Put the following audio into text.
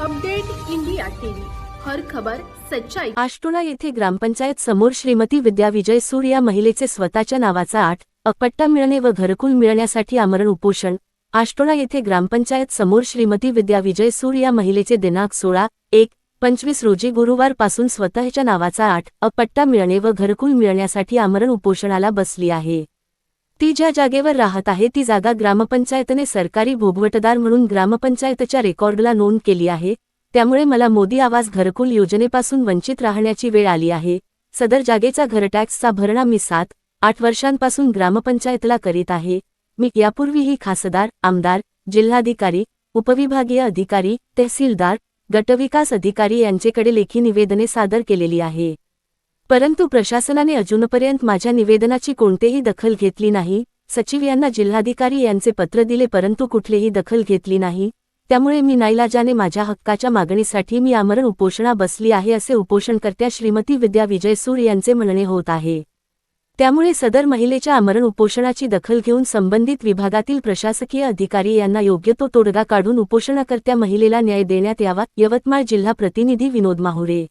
Update India TV. हर खबर सच्चाई. आष्टोळा येथे ग्रामपंचायत समोर श्रीमती विद्या विजय सूर या महिलेचे स्वतःच्या नावाचा आठ अपट्टा मिळणे व घरकुल मिळण्यासाठी आमरण उपोषण. आष्टोळा येथे ग्रामपंचायत समोर श्रीमती विद्या विजय सूर या महिलेचे दिनांक सोळा एक पंचवीस रोजी गुरुवारपासून स्वतःच्या नावाचा आठ अपट्टा मिळणे व घरकुल मिळण्यासाठी आमरण उपोषणाला बसली आहे. ती ज्या जागेवर राहत आहे ती जागा ग्रामपंचायतने सरकारी भोगवटदार म्हणून ग्रामपंचायतच्या रेकॉर्डला नोंद केली आहे त्यामुळे मला मोदी आवास घरकुल योजनेपासून वंचित राहण्याची वेळ आली आहे सदर जागेचा घरटॅक्सचा भरणा मी सात आठ वर्षांपासून ग्रामपंचायतला करीत आहे मी यापूर्वीही खासदार आमदार जिल्हाधिकारी उपविभागीय अधिकारी तहसीलदार गटविकास अधिकारी यांचेकडे लेखी निवेदने सादर केलेली आहे. परंतु प्रशासनाने अजूनपर्यंत माझ्या निवेदनाची कोणतेही दखल घेतली नाही. सचिव यांना जिल्हाधिकारी यांचे पत्र दिले परंतु कुठलेही दखल घेतली नाही. त्यामुळे मी नाईलाजाने माझ्या हक्काच्या मागणीसाठी मी आमरण उपोषणा बसली आहे असे उपोषणकर्त्या श्रीमती विद्या विजय सूर यांचे म्हणणे होत आहे. त्यामुळे सदर महिलेच्या आमरण उपोषणाची दखल घेऊन संबंधित विभागातील प्रशासकीय अधिकारी यांना योग्य तो तोडगा काढून उपोषणकर्त्या महिलेला न्याय देण्यात यावा. यवतमाळ जिल्हा प्रतिनिधी विनोद माहुरे.